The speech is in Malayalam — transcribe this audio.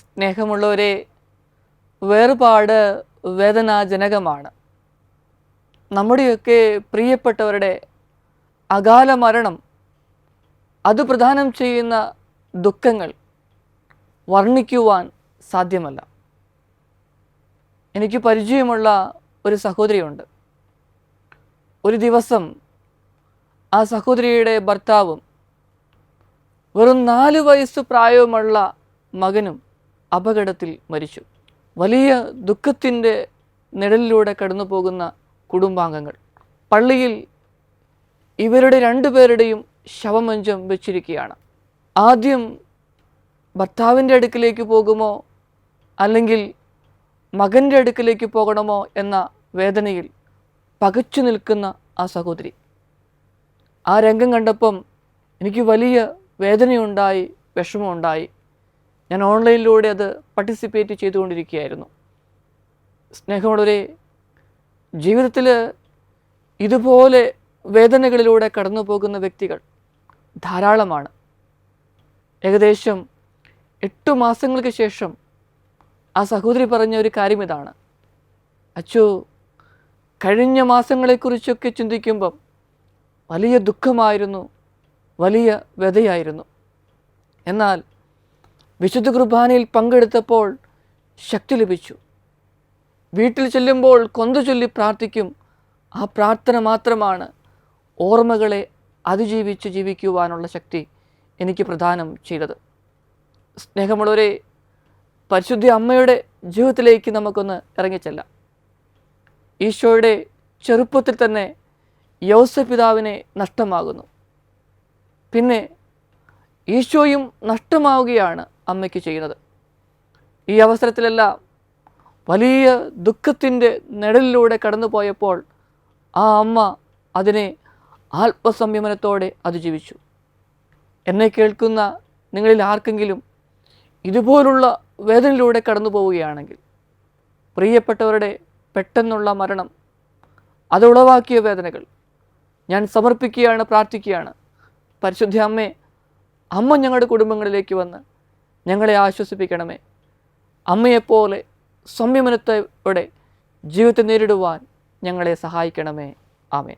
സ്നേഹമുള്ളവരെ വേർപാട് വേദനാജനകമാണ്. നമ്മുടെയൊക്കെ പ്രിയപ്പെട്ടവരുടെ അകാല മരണം അത് പ്രദാനം ചെയ്യുന്ന ദുഃഖങ്ങൾ വർണിക്കുവാൻ സാധ്യമല്ല. എനിക്ക് പരിചയമുള്ള ഒരു സഹോദരിയുണ്ട്. ഒരു ദിവസം ആ സഹോദരിയുടെ ഭർത്താവും വെറും നാല് വയസ്സ് പ്രായവുമുള്ള മകനും അപകടത്തിൽ മരിച്ചു. വലിയ ദുഃഖത്തിന്റെ നിഴലിലൂടെ കടന്നു പോകുന്ന കുടുംബാംഗങ്ങൾ. പള്ളിയിൽ ഇവരുടെ രണ്ടുപേരുടെയും ശവമഞ്ചം വെച്ചിരിക്കുകയാണ്. ആദ്യം ഭർത്താവിന്റെ അടുക്കിലേക്ക് പോകുമോ? അല്ലെങ്കിൽ മകന്റെ അടുക്കിലേക്ക് പോകണമോ എന്ന വേദനയിൽ പകച്ചു നിൽക്കുന്ന ആ സഹോദരി. ആ രംഗം കണ്ടപ്പം എനിക്ക് വലിയ വേദനയുണ്ടായി വിഷമമുണ്ടായി. ഞാൻ ഓൺലൈനിലൂടെ അത് പാർട്ടിസിപ്പേറ്റ് ചെയ്തുകൊണ്ടിരിക്കുകയായിരുന്നു. സ്നേഹമുള്ളവരെ ജീവിതത്തിൽ ഇതുപോലെ വേദനകളിലൂടെ കടന്നു പോകുന്ന വ്യക്തികൾ ധാരാളമാണ്. ഏകദേശം എട്ടു മാസങ്ങൾക്ക് ശേഷം ആ സഹോദരി പറഞ്ഞ ഒരു കാര്യം ഇതാണ്. അച്ചു കഴിഞ്ഞ മാസങ്ങളെക്കുറിച്ചൊക്കെ ചിന്തിക്കുമ്പം വലിയ ദുഃഖമായിരുന്നു വലിയ വ്യതയായിരുന്നു. എന്നാൽ വിശുദ്ധ കുർബാനയിൽ പങ്കെടുത്തപ്പോൾ ശക്തി ലഭിച്ചു. വീട്ടിൽ ചെല്ലുമ്പോൾ കൊന്തു ചൊല്ലി പ്രാർത്ഥിക്കും. ആ പ്രാർത്ഥന മാത്രമാണ് ഓർമ്മകളെ അതിജീവിച്ച് ജീവിക്കുവാനുള്ള ശക്തി എനിക്ക് പ്രദാനം ചെയ്തത്. സ്നേഹമുള്ളവരെ പരിശുദ്ധി അമ്മയുടെ ജീവിതത്തിലേക്ക് നമുക്കൊന്ന് ഇറങ്ങിച്ചെല്ലാം. ഈശോയുടെ ചെറുപ്പത്തിൽ തന്നെ യോസപിതാവിനെ നഷ്ടമാകുന്നു. പിന്നെ ഈശോയും നഷ്ടമാവുകയാണ്. അമ്മയ്ക്ക് ചെയ്യുന്നത്. ഈ അവസരത്തിലെല്ലാം വലിയ ദുഃഖത്തിന്റെ നിഴലിലൂടെ കടന്നുപോയപ്പോൾ ആ അമ്മ അതിനെ ആത്മസംയമനത്തോടെ അതിജീവിച്ചു. എന്നെ കേൾക്കുന്ന നിങ്ങളിൽ ആർക്കെങ്കിലും ഇതുപോലുള്ള വേദനയിലൂടെ കടന്നു പോവുകയാണെങ്കിൽ പ്രിയപ്പെട്ടവരുടെ പെട്ടെന്നുള്ള മരണം അത് ഉളവാക്കിയ വേദനകൾ ഞാൻ സമർപ്പിക്കുകയാണ് പ്രാർത്ഥിക്കുകയാണ്. പരിശുദ്ധ അമ്മേ അമ്മ ഞങ്ങളുടെ കുടുംബങ്ങളിലേക്ക് വന്ന് ഞങ്ങളെ ആശ്വസിപ്പിക്കണമേ. അമ്മയെപ്പോലെ സംയമനത്തോടെ ജീവിതത്തെ നേരിടുവാൻ ഞങ്ങളെ സഹായിക്കണമേ. ആമേ